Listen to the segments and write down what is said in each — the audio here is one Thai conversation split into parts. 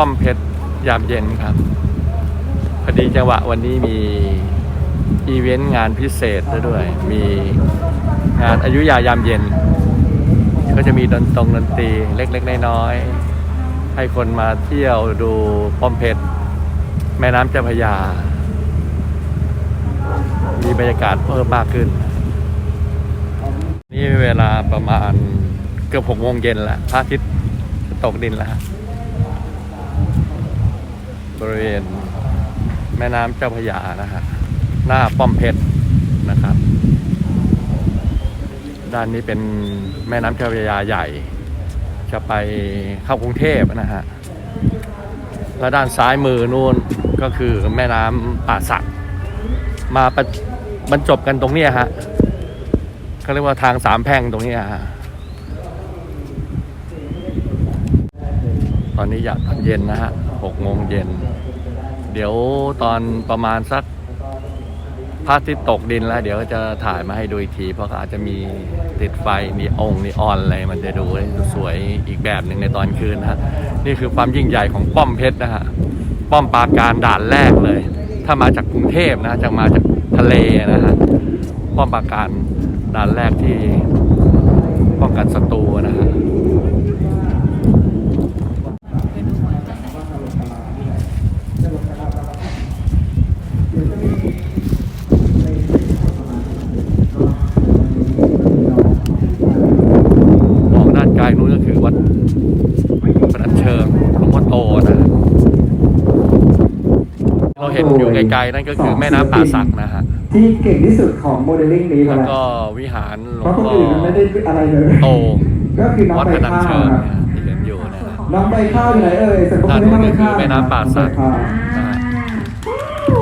ป้อมเพชรยามเย็นครับ พอดีจังหวะวันนี้มีอีเวนต์งานพิเศษด้วย มีงานอายุยายามเย็น ก็จะมีดนตรงดนตรีเล็กๆน้อยๆให้คนมาเที่ยวดูป้อมเพชรแม่น้ำเจ้าพระยา มีบรรยากาศเพิ่มมากขึ้น นี่เวลาประมาณเกือบหกโมงเย็นแล้วพระอาทิตย์ตกดินแล้ว บริเวณแม่น้ำเจ้าพระยานะฮะหน้าป้อมเพชรนะครับ ด้านนี้เป็นแม่น้ำเจ้าพระยาใหญ่ จะไปเข้ากรุงเทพนะฮะและด้านซ้ายมือนู่นก็คือแม่น้ำป่าสัก มาบรรจบกันตรงนี้ฮะเขาเรียกว่าทางสามแพร่งตรงนี้ฮะตอนนี้อยากตอนเย็นนะฮะ หกโมงเย็น เดี๋ยวตอนประมาณสักพระอาทิตย์ตกดินแล้ว เดี๋ยวจะถ่ายมาให้ดูอีกที เพราะอาจจะมีติดไฟนีองนีออนอะไรมันจะดูสวยอีกแบบหนึ่งในตอนคืนนะฮะนี่คือความยิ่งใหญ่ของป้อมเพชรนะฮะป้อมปราการด่านแรกเลย ถ้ามาจากกรุงเทพนะจะมาจากทะเลนะฮะป้อมปราการด่านแรกที่ป้องกันศัตรูนะฮะ ม องด้านไกลนู้นก็คือวัดพนัญเชิงหลวงพ่อโตนะ เราเห็นอยู่ไกลๆนั่นก็คือแม่น้ำป่าสักนะฮะ ที่เก่งที่สุดของโมเดลลิ่งนี้แล้วนะก็วิหารหลเพวงราะคนพ่ออื่นมันไม่ได้อะไรเลยโตก็คือน้องวัดใบพนัญข้าวเชิงครับเนี่ยที่เห็นอยู่นะฮะน้องใบข้าวอยู่ไหนเอ่ยใส่พวกด้านนี้นู้น้อนงใบก็คือข้าวแม่น้ำป่าสักน้องใบข้าวนะฮะ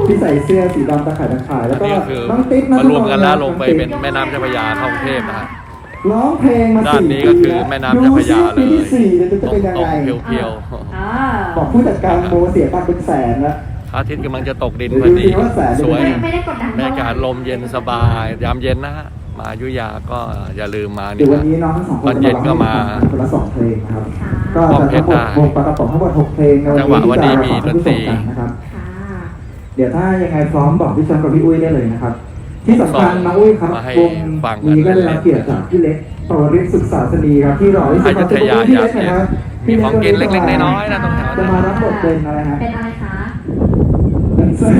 ที่ใส่เสื้อสีดำตะข่ายตะข่ายแล้วก็นี่ก็คือน้องติ๊กมารวมกันแล้วลงไปองติ๊กเป็นแม่น้ำเจ้าพระยาเข้ากรุงเทพนะฮะ ร้องเพลงมาด้านนี้ก็คือแม่น้ำเจ้าพระยาเลยดูสิปีที่สี่เนี่ยจะตรเป็นงยังตรงไงๆเพียวอ่าบอกผู้จัดการโมเสียตังค์เป็นแสนแล้วๆพระอาทิตย์กำลังจะตกดินพอดีดูสิว่าแสนจะสเป็นวยยังไงไม่ได้กดดันบรรยากาศลมเย็นสบาย ยามเย็นนะฮะ มาอยุยาก็อย่าลืมมาเดี๋นี่ยววันนะ นี้น้องทั้งสองคนตอนเย็นก็มาคนละสองเพลงนะครับค่ะก็ป้อมจะเพชทั้รงหมดได้วงประกอบทั้งหมดหกเพลงในจังหวะวันนี้มีที่จะดนตรี ขอท่านผู้ชมกันนะครับ ค่ะ เดี๋ยวถ้ายังไงพร้อมบอกพี่ชอนกับพี่อุ้ยได้เลยนะครับ ที่สำคัญส่งน้องอุ้ยครับมาให้วงฟังกันนี้ก็ได้รับเกียรติจากพี่เล็กปวริศศึกษาสนีครับที่รอที่สุดอยุธยาพี่เล็กหนะครับมีของกินเล็กๆน้อยๆนะตรงแถวนั้นจะมารับบทเป็นอะไรฮะเป็นอะไรคะแดนเซอร์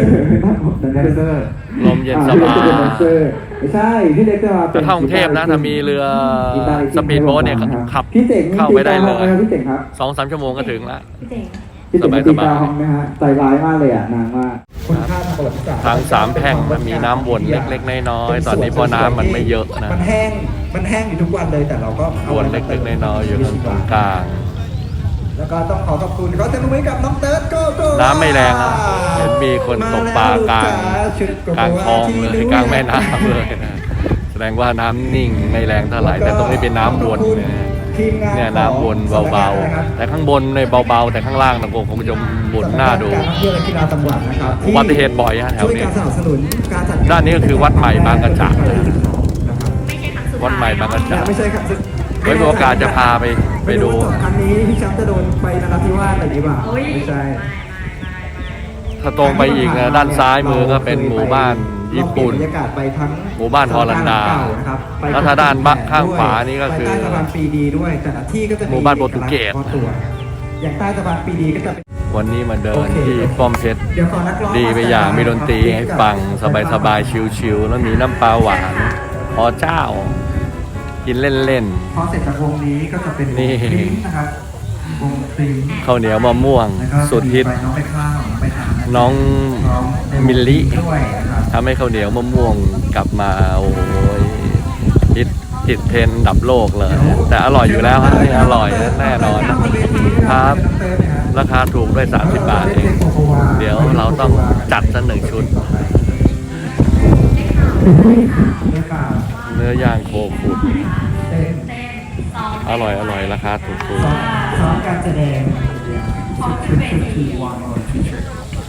เป็นแดนเซอร์ลมเย็นสอ่บาพี่เล็กจะเป็นแดยนเซอร์ไม่ใช่พี่เล็กจะมาเป็แต่นถ้ากรุงเทพนะถ้ามีเรือกีตาร์สปีดโบ๊ทเนี่ยขับพี่เจ๋งเข้าไปได้เลยตีกองครับพี่เจ๋งครับสองสามชั่วโมงก็ถึงแล้วพี่เจ๋ง พี่เจ๋งสบายๆตีกลองนะฮะใจร้ายมากเลยอะนางมากคุณค่าทางประวัติศาสตร์ทางสามแพร่งมันมีน้ำวนเล็กๆ น้อยๆตอนนี้เพราะน้ำมันไม่เยอะนะมันแห้งมันแห้งอยู่ทุกวันเลยแต่เราก็อาวนไว้เล็กๆน้อยๆอยู่ตรงกลางแล้วก็ต้องขอขอบคุณเขาจะรู้ไหมกับน้องเติร์ดโกโก้น้ำไม่แรงนะเห็นมีคนตกปลากลางกลางคลองเลยกลางแม่น้ำเลยนะแสดงว่าน้ำนิ่งไม่แรงเท่าไหร่แต่ตรงนี้เป็นน้ำวนเนี่ยทีมงาน เนี่ยน้ำวนเบาๆ แต่ข้างบนเนี่ยเบาๆ แต่ข้างล่างนะคงจะวนหน้าดูการท่องเที่ยวและกีฬาจังหวัดนะครับอุบัติเหตุบ่อยฮะแถวนี้ช่วยการสนับสนุนการจัดด้านนี้ก็คือวัดใหม่บางกระจากนะไม่ใช่ครั้งสุดท้ายวัดใหม่บางกระจากไม่ใช่ครับไว้มีโอกาสจะพาไปไปดูม่รู้ว่าจบครั้งนี้พี่แชมป์จะโดนไปนราธิวาสอะไรดีกว่าโอ้ยไม่ใช่ถ้าตรงไปอีกนะด้านซ้ายมือก็เป็นหมู่บ้าน ญี่ปุ่นเราเปลี่ยบรรยากาศไปทั้งหมู่บ้านฮอลันดาเก่นะครับไปแล้วถ้าด้านบ้านข้างขวานี่ก็คือไปใต้สะพานปรีดีด้วยแต่ละที่ก็จะหมู่บ้านโปรตุเกสอกลักษณ์ฉพาะตัวอย่างใต้สะพานปรีดีก็จะเป็น วันนี้มาเดินโอเคที่ป้อมเพชรเดี๋ยวขอนักร้องดีไปอย่างมีดนตรีให้ฟังสบายๆชิลๆแล้วมีน้ำปลาหวานพอเจ้า กินเล่น พอเสร็จจากวงนี้ก็จะเป็นวงนี่ พริ้งนะครับวงพริ้งๆข้าวเหนียวมะม่วงแล้วก็สุดฮิต ไปน้องไปข้าวน้องไปถามน้องน้องในวงมิลลิ ด้วยนะครับ ทำให้ข้าวเหนียวมะม่วงกลับมาโอ้ยฮิตติดเทรนด์อันดับโลกเลย แต่อร่อยอยู่แล้วฮะนี่อร่อยแน่นอนครับ ราคาถูกด้วย 30 บาทเอง เดี๋ยวเราต้องจัดสักหนึ่งชุด เนื้อย่างโคขุดเต้นอร่อยอร่อยราคาถูกถูกซ้อมซ้อมการแสดงพร้อมขึ้นเวที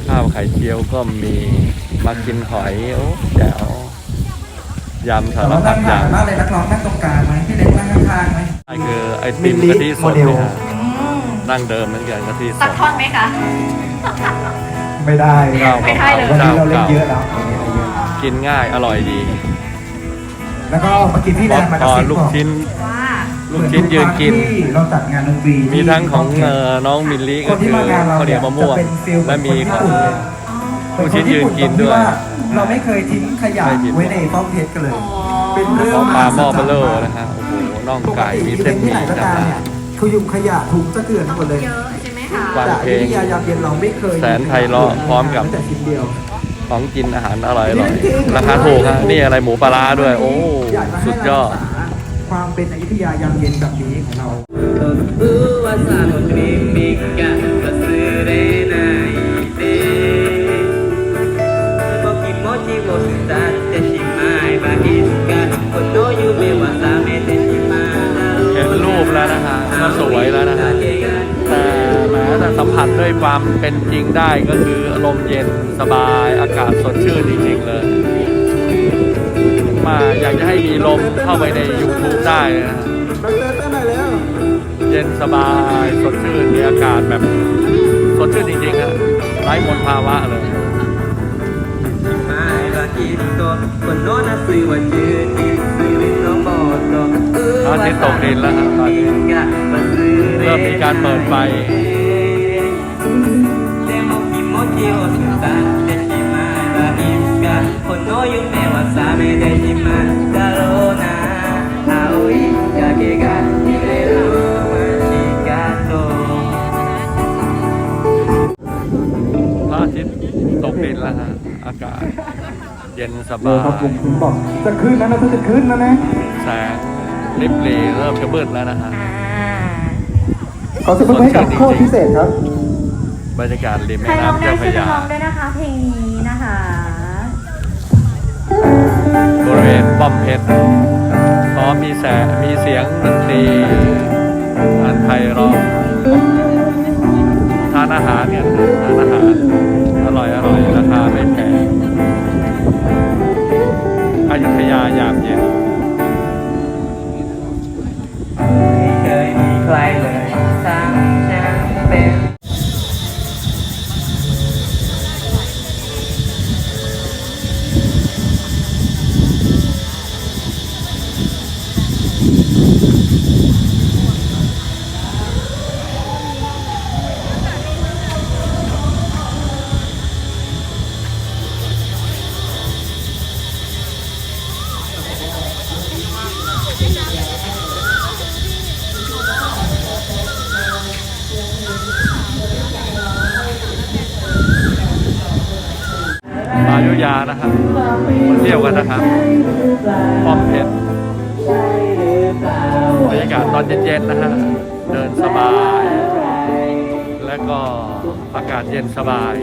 ข้าวไข่เจียวก็มีมากินหอยโอ้แจ๋วยำแต่สารว่าพันั่ดงอห่าย่างงมากเลยนักร้องนั่งตรงกลางไหมพี่เล็กนั่งข้างๆไหมนี่คือไอติมกะทิสดมิลลิเนี่ยฮะโมเดลนั่งเดิมเหมือนกันกะทิสสักดท่อนไหมคะไม่ได้เก้าไม่ได้เลยวันนี้เราเล่นเยอะแล้ววันนี้เราเยอะกินง่ายอร่อยดี แล้วก็เมื่อกี้พี่แดนมากพระอซิบลูบกอกชิ้นว่า ลูกชิ้นยืนกิน เหมือทุครั้งที่เราจัดงานดนตรีมีทั้งของที่เอ่อน้องมิลลี่คก็นที่คือมางานเราข้าวเหนีเนี่ยยวมะม่วงจะเป็นฟิลและมีของเหมือนคนญี่ปุ่นเลยลูกชิ้นยืนกินด้วยเราไม่เคยทิ้งขยะไม่ทิ้ง ไว้ในป้อมเพชรกันเลยโอ้เป็นเรื่องของปลาหม้อเบลเลอร์มหัศจรรย์นะฮะโอ้โหน่องปกไก่ติมีอีเส้นวนต์หที่มี่ไหนก็จำตามได้เนี่ยขยุมขยะถุงสะเกลื่อนหมดเลยเยอะใช่ไหมคะวันแต่เพลองยุธยายามเย็นเราไม่เคยแสนไพเราะพร้อมกับแแต่ชิ้นเดียวของกินอาหารอร่อยๆราคาถูกฮะนี่อะไรหมูปลาร้าด้วย โอ้อยากจะให้สุดยอดเรารักษา ความเป็นอยุธยายามเย็นแบบนี้ของเราเห็นรูปแล้วนะคะสวยแล้วนะคะแต่แม้แต่สัมผัสด้วยความเป็นจริงได้ก็คืออารมณ์เย็นสบายอากาศสดชื่นจริงๆเลย มาอยากจะให้มีลมเข้าไปใน YouTube ได้นะฮะเย็นสบายสดชื่นมีอากาศแบบสดชื่นจริงๆฮะไร้มลภาวะเลยอนทิตย์ตกดินแล้วครับตล้เริ่มมีการเปิดไฟ の夢は覚めてしまうだろうな青い影が揺れる街角 พระอาทิตย์ตกดินแล้วฮะอากาศ เย็นส เดี๋ บา ยวครับ ย ผมถึงบอกจะขึ้นนะนะจะขึ้นนะนะ แสงริบหรีเริ่มจะมืดแล้วนะฮะ ขอเสยงปรบมือให้กับโค้ดพิเศษครับ บรรยากาศริม ใคร แม่ ร้อง น้ำ ได้ เจ้าพ ช่วย ระ กัน ยา ร้องด้วยนะคะ เพลงนี้ ี้ อมเพชรพร้อมมีแสงมีเสียงดนตรีอันไพเราะทานอาหารเนี่ยทานอาหาร ยานะครับมาเที่ยวกันนะครับป้อมเพชรบรรยากาศตอนเย็นๆนะฮะเดินสบาย และก็อากาศเย็นสบาย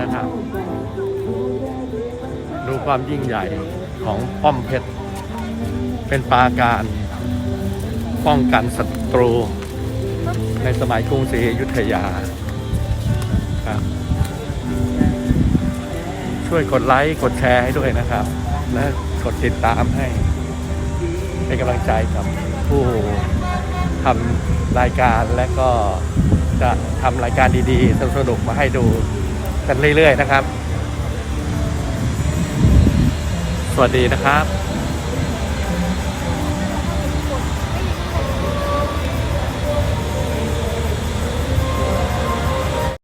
นะครับ ดูความยิ่งใหญ่ของป้อมเพชรเป็นปราการป้องกันศัตรู ในสมัยกรุงศรีอยุธยาครับ ช่วยกดไลค์กดแชร์ให้ด้วยนะครับ และกดติดตามให้เป็นกำลังใจกับผู้ทำรายการและก็จะทำรายการดีๆสนุกมาให้ดูกันเรื่อยๆนะครับ สวัสดีนะครับ